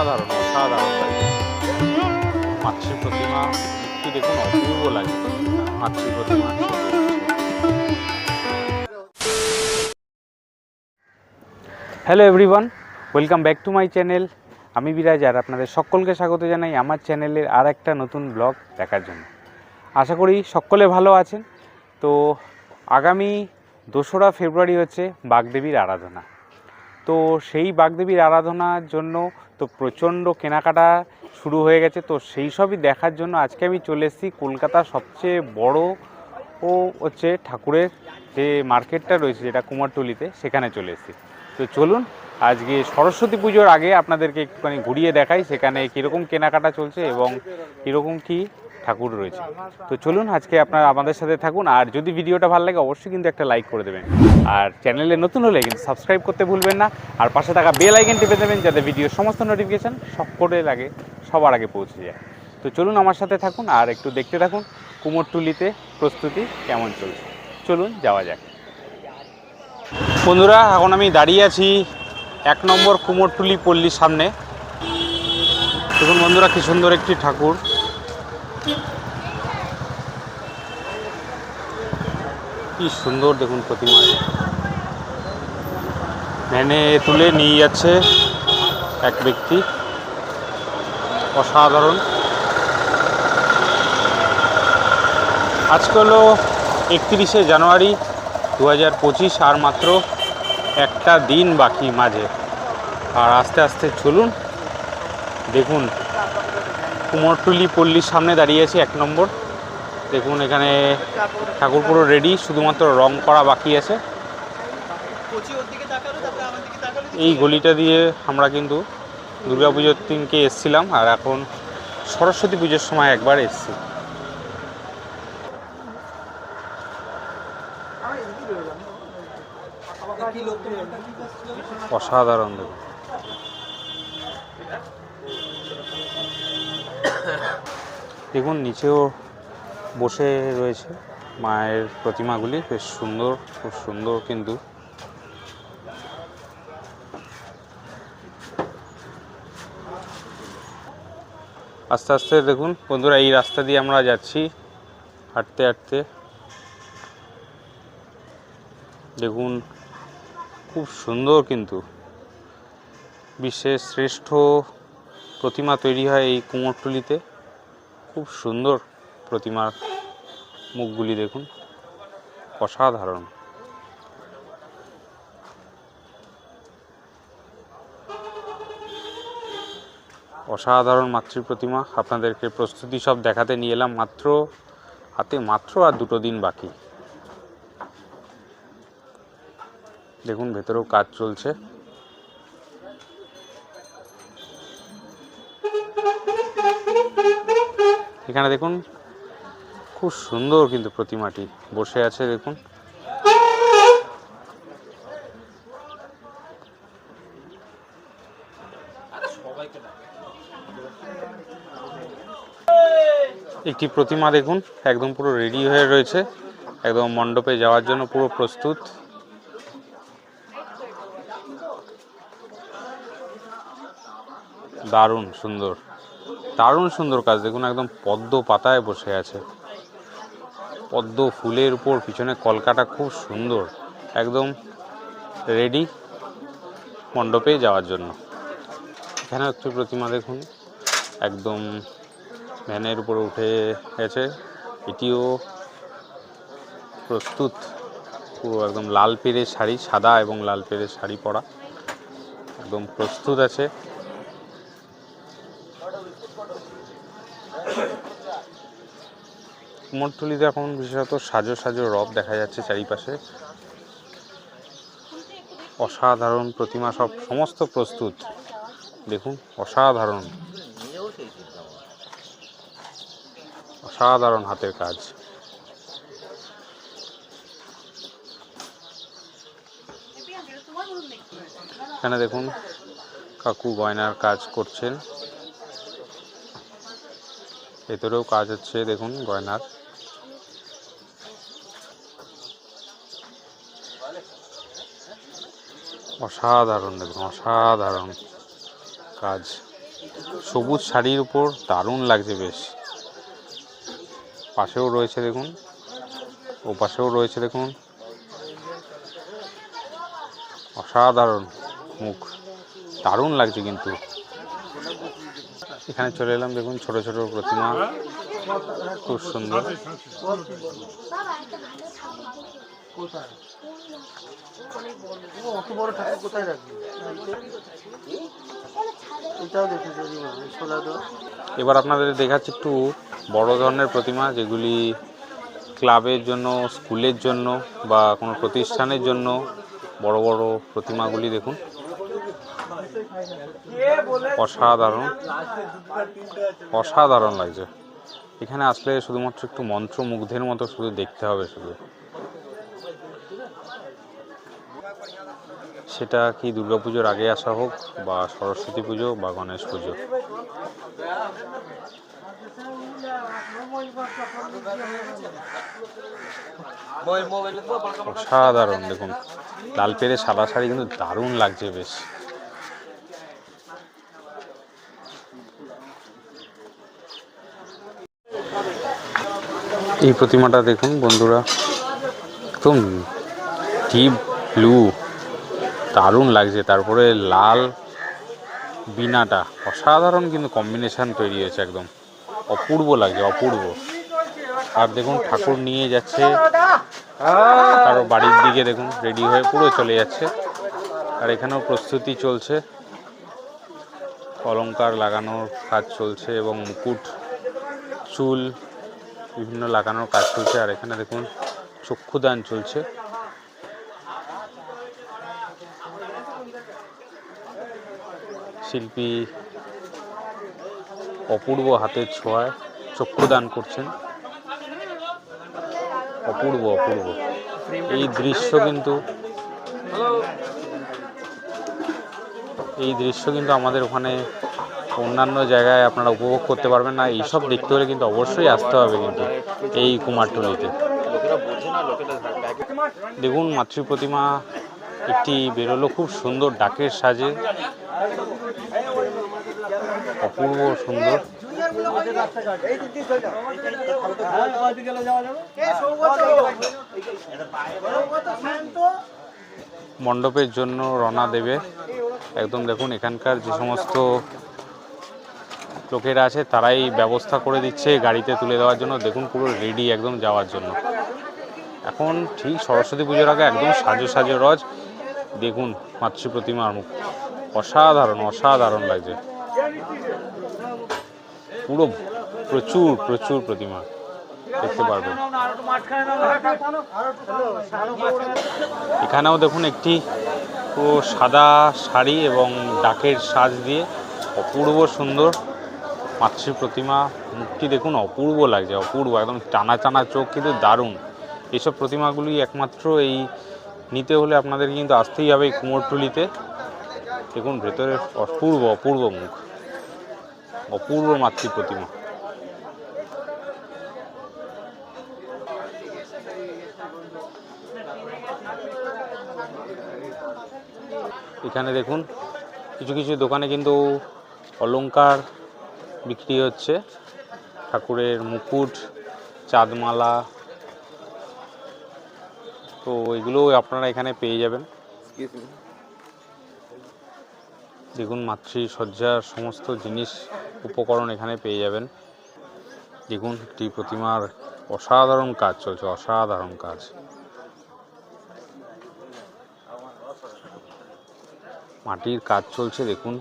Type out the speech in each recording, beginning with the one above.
অসাধারণ লাগে। মাতৃ প্রতিমা কি দেখুন, অপূর্ব লাগে। মাতৃ প্রতিমা। Hello everyone welcome back to my channel আমি বিরাজ আর আপনাদের সকলকে স্বাগত জানাই আমার চ্যানেলের আর একটা নতুন ব্লগ দেখার জন্য। আশা করি সকলে ভালো আছেন। তো আগামী দোসরা ফেব্রুয়ারি হচ্ছে বাগদেবীর আরাধনা। তো সেই বাগদেবীর আরাধনার জন্য তো প্রচণ্ড কেনাকাটা শুরু হয়ে গেছে। তো সেই সবই দেখার জন্য আজকে আমি চলে এসেছি কলকাতার সবচেয়ে বড় ও হচ্ছে ঠাকুরের যে মার্কেটটা রয়েছে যেটা কুমারটুলিতে, সেখানে চলে এসেছি। তো চলুন, আজকে সরস্বতী পুজোর আগে আপনাদেরকে একটুখানি ঘুরিয়ে দেখাই সেখানে কীরকম কেনাকাটা চলছে এবং কীরকম কী ঠাকুর রয়েছে। তো চলুন আজকে আপনার আমাদের সাথে থাকুন, আর যদি ভিডিওটা ভালো লাগে অবশ্যই কিন্তু একটা লাইক করে দেবেন। আর চ্যানেলে নতুন হলে কিন্তু সাবস্ক্রাইব করতে ভুলবেন না, আর পাশে থাকা বেল আইকন টিপে দেবেন যাতে ভিডিওর সমস্ত নোটিফিকেশান সকলের আগে সবার আগে পৌঁছে যায়। তো চলুন আমার সাথে থাকুন, আর একটু দেখতে থাকুন কুমোরটুলিতে প্রস্তুতি কেমন চলছে। চলুন যাওয়া যাক। বন্ধুরা, এখন আমি দাঁড়িয়ে আছি এক নম্বর কুমোরটুলি পল্লীর সামনে। দেখুন বন্ধুরা, কি সুন্দর একটি ঠাকুর। কি সুন্দর দেখুন প্রতিমা। ভ্যানে তুলে নিয়ে যাচ্ছে এক ব্যক্তি। অসাধারণ। আজকে হলো একত্রিশে জানুয়ারি দু হাজার পঁচিশ, আর মাত্র একটা দিন বাকি মাঝে। আর আস্তে আস্তে চলুন, দেখুন কুমোরটুলি পল্লীর সামনে দাঁড়িয়ে আছি, এক নম্বর। দেখুন, এখানে ঠাকুর পুরো রেডি শুধুমাত্র রং করা বাকি আছে। এই গলিটা দিয়ে আমরা কিন্তু দুর্গা পুজোর দিনকে এসছিলাম, আর এখন সরস্বতী পুজোর সময় একবার এসছি। অসাধারণ দেখুন। দেখুন, নিচেও বসে রয়েছে। মায়ের প্রতিমাগুলি বেশ সুন্দর, খুব সুন্দর কিন্তু। আস্তে আস্তে দেখুন, বন্ধুরা, এই রাস্তা দিয়ে আমরা যাচ্ছি। হাঁটতে হাঁটতে। দেখুন, খুব সুন্দর কিন্তু। বিশ্বের শ্রেষ্ঠ প্রতিমা তৈরি হয় এই কুমোরটুলিতে। খুব সুন্দর প্রতিমার মুখগুলি দেখুন। অসাধারণ। অসাধারণ মাতৃ প্রতিমা আপনাদেরকে প্রস্তুতি সব দেখাতে নিয়ে এলাম মাত্র হাতে মাত্র আর দুটো দিন বাকি। দেখুন, ভেতরেও কাজ চলছে। এখানে দেখুন, খুব সুন্দর কিন্তু প্রতিমাটি। বসে আছে, দেখুন। একটি প্রতিমা দেখুন, একদম পুরো রেডি হয়ে রয়েছে। একদম মণ্ডপে যাওয়ার জন্য পুরো প্রস্তুত। দারুণ, সুন্দর। দারুণ সুন্দর কাজ। দেখুন একদম পদ্ম পাতায় বসে আছে। পদ্ম ফুলের উপর পিছনে কলকাটা খুব সুন্দর। একদম রেডি মণ্ডপে যাওয়ার জন্য। এখানে একটি প্রতিমা দেখুন। একদম ভ্যানের উপরে উঠে গেছে। এটিও প্রস্তুত। পুরো একদম লাল পেড়ে শাড়ি, সাদা এবং লাল পেড়ে শাড়ি পরা। একদম প্রস্তুত আছে। কুমোরটুলিতে এখন বিশেষত সাজো সাজো রব দেখা যাচ্ছে চারিপাশে। অসাধারণ প্রতিমা সব সমস্ত প্রস্তুত। দেখুন, অসাধারণ। অসাধারণ হাতের কাজ। এখানে দেখুন, কাকু গয়নার কাজ করছেন। ভেতরেও কাজ হচ্ছে, দেখুন, গয়নার। অসাধারণ, দেখুন, অসাধারণ কাজ। সবুজ শাড়ির উপর দারুণ লাগছে বেশ। পাশেও রয়েছে, দেখুন ও পাশেও রয়েছে, দেখুন। অসাধারণ মুখ। দারুণ লাগছে কিন্তু। এখানে চলে এলাম, দেখুন ছোট ছোট প্রতিমা। খুব সুন্দর। এবার আপনাদের দেখাচ্ছি একটু বড় ধরনের প্রতিমা, যেগুলি ক্লাবের জন্য, স্কুলের জন্য বা কোনো প্রতিষ্ঠানের জন্য বড় বড় প্রতিমাগুলি দেখুন। অসাধারণ। অসাধারণ লাগছে। এখানে আসলে শুধুমাত্র একটু মন্ত্রমুগ্ধের মতো শুধু দেখতে হবে শুধু। সেটা কি দুর্গাপুজোর আগে আসা হোক, বা সরস্বতী পুজো, বা গণেশ পুজো। অসাধারণ, দেখুন। লাল পেরে সাদা শাড়ি কিন্তু দারুণ লাগছে বেশ। এই প্রতিমাটা দেখুন, বন্ধুরা। একদম ডিপ ব্লু। দারুণ লাগছে। তারপরে লাল বিনাটা। অসাধারণ কিন্তু কম্বিনেশান তৈরি হয়েছে একদম। অপূর্ব লাগছে, অপূর্ব। আর দেখুন, ঠাকুর নিয়ে যাচ্ছে। কারও বাড়ির দিকে দেখুন, রেডি হয়ে পুরো চলে যাচ্ছে। আর এখানেও প্রস্তুতি চলছে। অলঙ্কার লাগানোর কাজ চলছে এবং মুকুট, চুল বিভিন্ন লাগানোর কাজ চলছে, আর এখানে দেখুন চক্ষুদান চলছে। শিল্পী অপূর্ব হাতের ছোঁয়ায় চক্ষুদান করছেন। অপূর্ব অপূর্ব। এই দৃশ্য কিন্তু এই দৃশ্য কিন্তু আমাদের ওখানে অন্যান্য জায়গায় আপনারা উপভোগ করতে পারবেন না, এইসব দেখতে হলে কিন্তু অবশ্যই আসতে হবে কিন্তু এই কুমারটুলিতে দেখুন, মাতৃ প্রতিমা একটি বেরোলো, খুব সুন্দর ডাকের সাজে। অপূর্ব সুন্দর। মণ্ডপের জন্য রওনা দেবে। একদম দেখুন, এখানকার যে সমস্ত লোকেরা আছে, তারাই ব্যবস্থা করে দিচ্ছে গাড়িতে তুলে দেওয়ার জন্য। দেখুন, পুরো রেডি একদম যাওয়ার জন্য। এখন ঠিক সরস্বতী পুজোর আগে একদম সাজো সাজো রজ। দেখুন, মাতৃ প্রতিমার মুখ। অসাধারণ অসাধারণ লাগছে। পুরো প্রচুর প্রচুর প্রতিমা দেখতে পারবেন। এখানেও দেখুন একটি পুরো সাদা শাড়ি এবং ডাকের সাজ দিয়ে অপূর্ব সুন্দর মাতৃ প্রতিমা, মুখটি দেখুন অপূর্ব লাগছে, অপূর্ব, একদম টানা টানা চোখ, কিন্তু দারুণ। এইসব প্রতিমাগুলি একমাত্র এই নিতে হলে আপনাদের কিন্তু আসতেই হবে এই কুমোরটুলিতে। দেখুন, ভেতরে অপূর্ব অপূর্ব মুখ। অপূর্ব মাতৃ প্রতিমা। এখানে দেখুন, কিছু কিছু দোকানে কিন্তু অলংকার বিক্রি হচ্ছে। ঠাকুরের মুকুট চাঁদমালা তো এগুলো আপনারা এখানে পেয়ে যাবেন। দেখুন মাতৃসজ্জার সমস্ত জিনিস উপকরণ এখানে পেয়ে যাবেন। দেখুন একটি প্রতিমার অসাধারণ কাজ চলছে অসাধারণ কাজ। মাটির কাজ চলছে দেখুন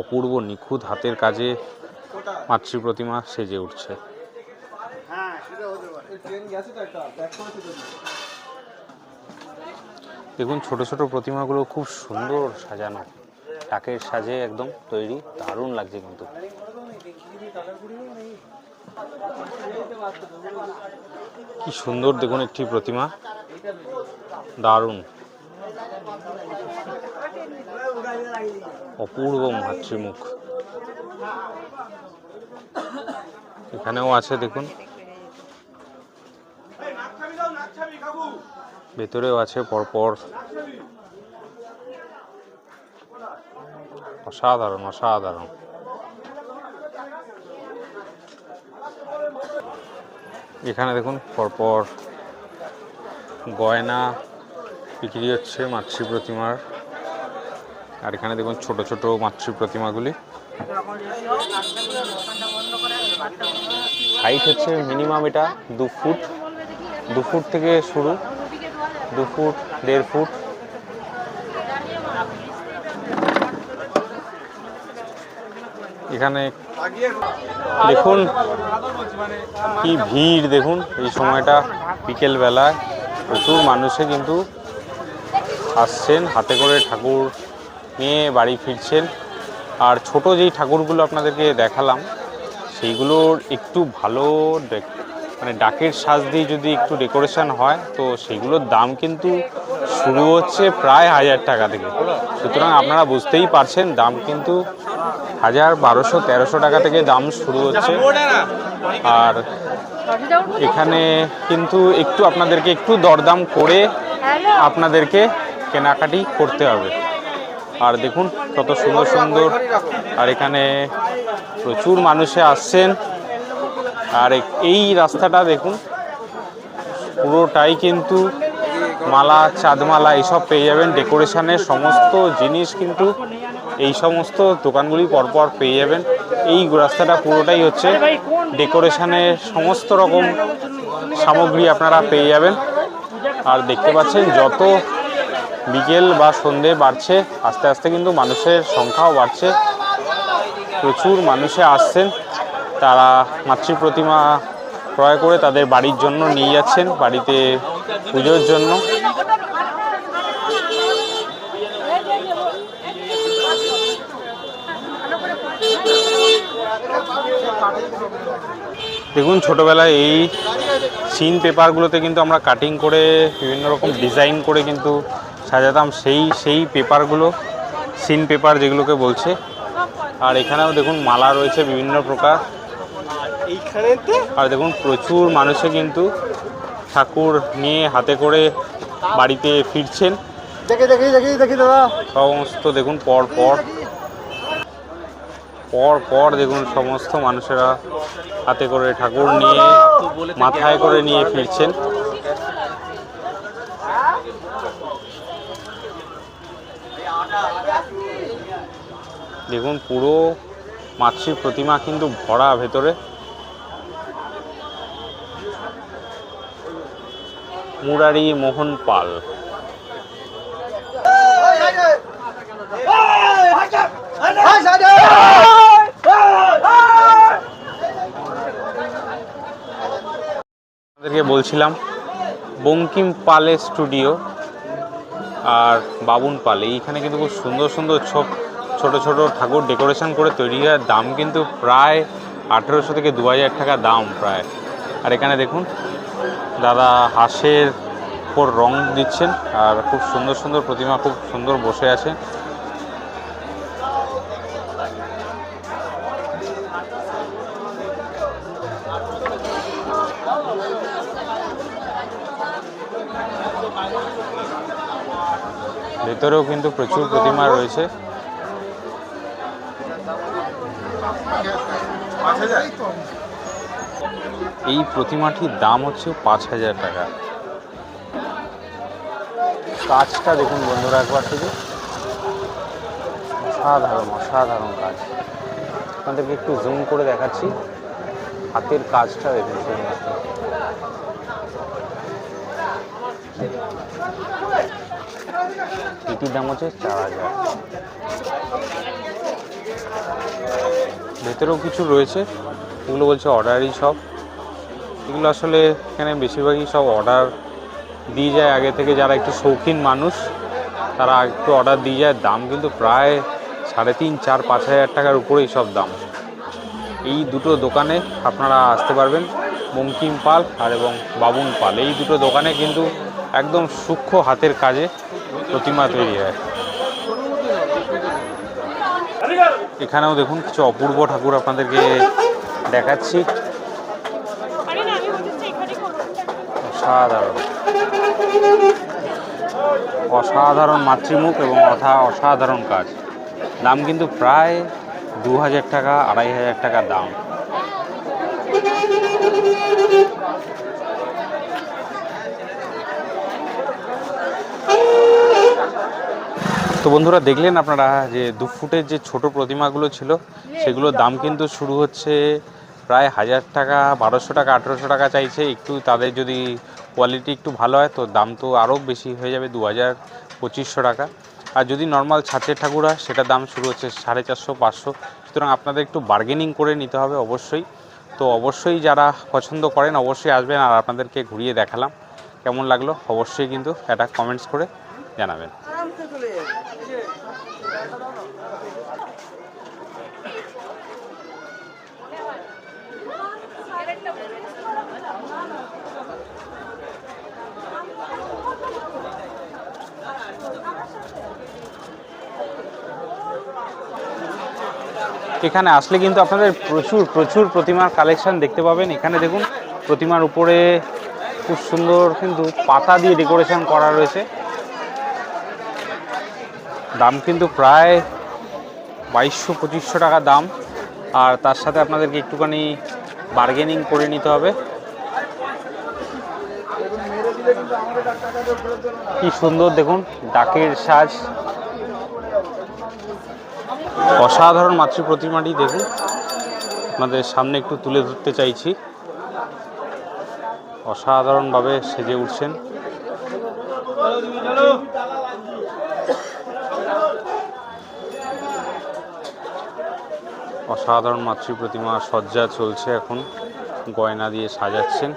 অপূর্ব নিখুঁত হাতের কাজে মাতৃ প্রতিমা সেজে উঠছে। দেখুন, ছোট ছোট প্রতিমাগুলো খুব সুন্দর সাজানো। টাকের সাজে একদম তৈরি, দারুণ লাগছে কিন্তু। কি সুন্দর দেখুন একটি প্রতিমা। দারুণ। অপূর্ব মাতৃমুখ। এখানেও আছে, দেখুন। ভেতরেও আছে পরপর। অসাধারণ অসাধারণ। এখানে দেখুন, পরপর গয়না বিক্রি হচ্ছে মাতৃ প্রতিমার। আর এখানে দেখুন, ছোট ছোট মাতৃ প্রতিমাগুলি। হাইট হচ্ছে মিনিমাম এটা, দু ফুট। দু ফুট থেকে শুরু, দু ফুট, দেড় ফুট। এখানে দেখুন কি ভিড়, দেখুন এই সময়টা বিকেল বেলায় প্রচুর মানুষে কিন্তু আসছেন, হাতে করে ঠাকুর নিয়ে বাড়ি ফিরছেন। আর ছোট যেই ঠাকুরগুলো আপনাদেরকে দেখালাম সেইগুলোর একটু ভালো মানে ডাকের সাজ দিয়ে যদি একটু ডেকোরেশন হয় তো সেগুলোর দাম কিন্তু শুরু হচ্ছে প্রায় হাজার টাকা থেকে। সুতরাং আপনারা বুঝতেই পারছেন দাম কিন্তু হাজার বারোশো তেরোশো টাকা থেকে দাম শুরু হচ্ছে। আর এখানে কিন্তু একটু আপনাদেরকে একটু দরদাম করে আপনাদেরকে কেনাকাটি করতে হবে। আর দেখুন, কত সুন্দর সুন্দর। আর এখানে প্রচুর মানুষে আসছেন। আর এই রাস্তাটা দেখুন, পুরোটাই কিন্তু মালা, চাঁদমালা এইসব পেয়ে যাবেন। ডেকোরেশনের সমস্ত জিনিস কিন্তু এই সমস্ত দোকানগুলি পরপর পেয়ে যাবেন। এই রাস্তাটা পুরোটাই হচ্ছে ডেকোরেশনের সমস্ত রকম সামগ্রী আপনারা পেয়ে যাবেন। আর দেখতে পাচ্ছেন, যত বিকেল বা সন্ধে বাড়ছে। আস্তে আস্তে কিন্তু মানুষের সংখ্যাও বাড়ছে। প্রচুর মানুষে আসছেন। তারা মাতৃ প্রতিমা ক্রয় করে তাদের বাড়ির জন্য নিয়ে যাচ্ছেন, বাড়িতে পুজোর জন্য। দেখুন, ছোটোবেলায় এই সিন পেপারগুলোতে কিন্তু আমরা কাটিং করে, বিভিন্ন রকম ডিজাইন করে কিন্তু সাজাতাম সেই সেই পেপারগুলো সিন পেপার যেগুলোকে বলছে। আর এখানেও দেখুন মালা রয়েছে বিভিন্ন প্রকার। আর দেখুন প্রচুর মানুষে কিন্তু ঠাকুর নিয়ে হাতে করে বাড়িতে ফিরছেন। সমস্ত দেখুন পর পর। পর পর দেখুন সমস্ত মানুষেরা হাতে করে ঠাকুর নিয়ে মাথায় করে নিয়ে ফিরছেন। দেখুন, পুরো মাতৃ প্রতিমা কিন্তু ভরা ভেতরে। মুরারি মোহন পাল। বলছিলাম, বঙ্কিম পালের স্টুডিও আর বাবুন পাল। এইখানে কিন্তু খুব সুন্দর সুন্দর ছোপ ছোট ছোট ঠাকুর ডেকোরেশন করে তৈরি হয়। দাম কিন্তু প্রায় আঠেরোশো থেকে দু হাজার টাকা দাম প্রায়। আর এখানে দেখুন, দাদা হাঁসের উপর রং দিচ্ছেন আর খুব সুন্দর সুন্দর প্রতিমা, খুব সুন্দর বসে আছে। ভেতরেও কিন্তু প্রচুর প্রতিমা রয়েছে। এই প্রতিমাটির দাম হচ্ছে পাঁচ হাজার টাকা। কাজটা দেখুন বন্ধুরা একবার থেকে। অসাধারণ অসাধারণ কাজ। আপনাদেরকে একটু জুম করে দেখাচ্ছি। হাতের কাজটা দেখুন এটির দাম হচ্ছে চার হাজার। ভেতরেও কিছু রয়েছে। এগুলো বলছে অর্ডারই সব। এগুলো আসলে এখানে বেশিরভাগই সব অর্ডার দিয়ে যায়। আগে থেকে যারা একটু শৌখিন মানুষ, তারা একটু অর্ডার দিয়ে যায়। দাম কিন্তু প্রায় সাড়ে তিন, চার, পাঁচ হাজার টাকার উপরেই সব দাম। এই দুটো দোকানে আপনারা আসতে পারবেন। বঙ্কিম পাল আর এবং বাবুন পাল। এই দুটো দোকানে কিন্তু একদম সূক্ষ্ম হাতের কাজে প্রতিমা তৈরি হয়। এখানেও দেখুন কিছু অপূর্ব ঠাকুর আপনাদেরকে দেখাচ্ছি। অসাধারণ। অসাধারণ মাতৃমুখ এবং অথা অসাধারণ কাজ। দাম কিন্তু প্রায় দু হাজার টাকা আড়াই হাজার টাকা দাম। তো বন্ধুরা দেখলেন আপনারা যে দু ফুটের যে ছোট প্রতিমাগুলো ছিল, সেগুলোর দাম কিন্তু শুরু হচ্ছে প্রায় হাজার টাকা, বারোশো টাকা, আঠেরোশো টাকা চাইছে। একটু তাদের যদি কোয়ালিটি একটু ভালো হয়, তো দাম তো আরও বেশি হয়ে যাবে, দু হাজার পঁচিশশো টাকা। আর যদি নর্মাল ছাঁচের ঠাকুর হয়, সেটার দাম শুরু হচ্ছে সাড়ে চারশো, পাঁচশো। সুতরাং আপনাদের একটু বার্গেনিং করে নিতে হবে অবশ্যই। তো অবশ্যই যারা পছন্দ করেন, অবশ্যই আসবেন আর আপনাদেরকে ঘুরিয়ে দেখালাম। কেমন লাগল? অবশ্যই কিন্তু একটা কমেন্টস করে জানাবেন। এখানে আসলে কিন্তু আপনাদের প্রচুর প্রচুর প্রতিমার কালেকশন দেখতে পাবেন। এখানে দেখুন, প্রতিমার উপরে খুব সুন্দর কিন্তু পাতা দিয়ে ডেকোরেশন করা রয়েছে। দাম কিন্তু প্রায় বাইশশো, পঁচিশশো টাকা দাম। আর তার সাথে আপনাদেরকে একটুখানি বার্গেনিং করে নিতে হবে। কি সুন্দর দেখুন, ডাকের সাজ। অসাধারণ মাতৃ প্রতিমাটি দেখুন। আপনাদের সামনে একটু তুলে ধরতে চাইছি। অসাধারণভাবে সেজে উঠছেন। অসাধারণ মাতৃ প্রতিমা সজ্জা চলছে এখন। গয়না দিয়ে সাজাচ্ছেন।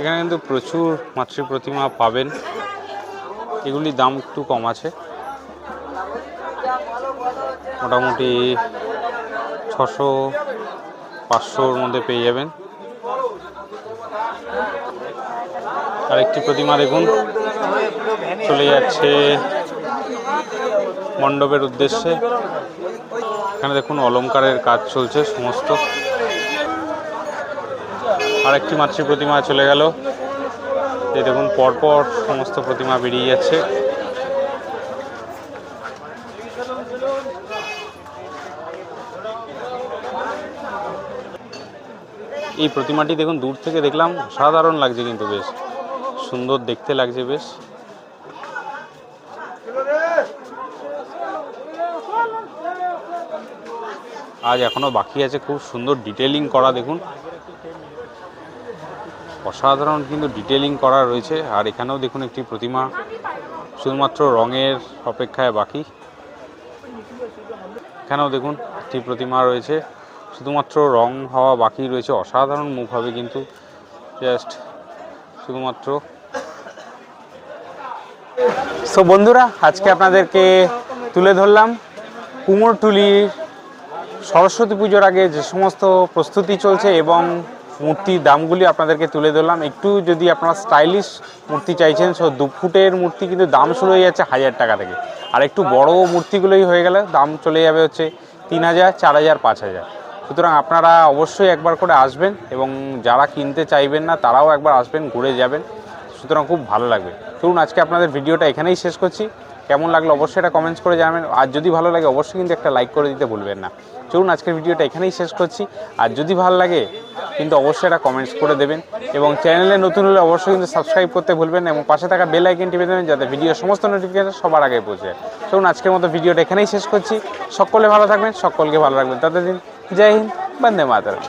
এখানে কিন্তু প্রচুর মাতৃ প্রতিমা পাবেন। এগুলির দাম একটু কম আছে। মোটামুটি ছশো পাঁচশোর মধ্যে পেয়ে যাবেন। আরেকটি প্রতিমা দেখুন। চলে যাচ্ছে মণ্ডপের উদ্দেশ্যে। এখানে দেখুন অলংকারের কাজ চলছে সমস্ত। আরেকটি মাতৃ প্রতিমা চলে গেল। এই দেখুন, পরপর সমস্ত প্রতিমা বেরিয়ে যাচ্ছে। এই প্রতিমাটি দেখুন, দূর থেকে দেখলাম সাধারণ লাগছে কিন্তু বেশ। সুন্দর দেখতে লাগছে বেশ। আজ এখনও বাকি আছে, খুব সুন্দর ডিটেলিং করা দেখুন। অসাধারণ কিন্তু ডিটেলিং করা রয়েছে। আর এখানেও দেখুন একটি প্রতিমা, শুধুমাত্র রঙের অপেক্ষায় বাকি। এখানেও দেখুন একটি প্রতিমা রয়েছে, শুধুমাত্র রং হওয়া বাকি রয়েছে। অসাধারণ মুখ হবে কিন্তু জাস্ট শুধুমাত্র। সো বন্ধুরা, আজকে আপনাদেরকে তুলে ধরলাম কুমোরটুলির সরস্বতী পুজোর আগে যে সমস্ত প্রস্তুতি চলছে এবং মূর্তির দামগুলি আপনাদেরকে তুলে ধরলাম। একটু যদি আপনারা স্টাইলিশ মূর্তি চাইছেন সো দু ফুটের মূর্তি কিন্তু দাম শুরু হয়ে যাচ্ছে হাজার টাকা থেকে। আর একটু বড় মূর্তিগুলোই হয়ে গেলে দাম চলে যাবে হচ্ছে তিন হাজার, চার হাজার, পাঁচ হাজার। সুতরাং আপনারা অবশ্যই একবার করে আসবেন এবং যারা কিনতে চাইবেন না, তারাও একবার আসবেন, ঘুরে যাবেন। সুতরাং খুব ভালো লাগবে। চলুন, আজকে আপনাদের ভিডিওটা এখানেই শেষ করছি। কেমন লাগল অবশ্যই এটা কমেন্টস করে জানাবেন। আর যদি ভালো লাগে, অবশ্যই কিন্তু একটা লাইক করে দিতে ভুলবেন না। চলুন আজকের ভিডিওটা এখানেই শেষ করছি। আর যদি ভালো লাগে, কিন্তু অবশ্যই এটা কমেন্টস করে দেবেন। এবং চ্যানেলে নতুন হলে অবশ্যই কিন্তু সাবস্ক্রাইব করতে ভুলবেন এবং পাশে থাকা বেল আইকন টিপে দেবেন যাতে ভিডিও সমস্ত নোটিফিকেশন সবার আগে পৌঁছে চলুন আজকের মতো ভিডিওটা এখানেই শেষ করছি। সকলে ভালো থাকবেন, সকলকে ভালো রাখবেন। তাদের দিন জয় হিন্দ, বন্দে মাতারাম।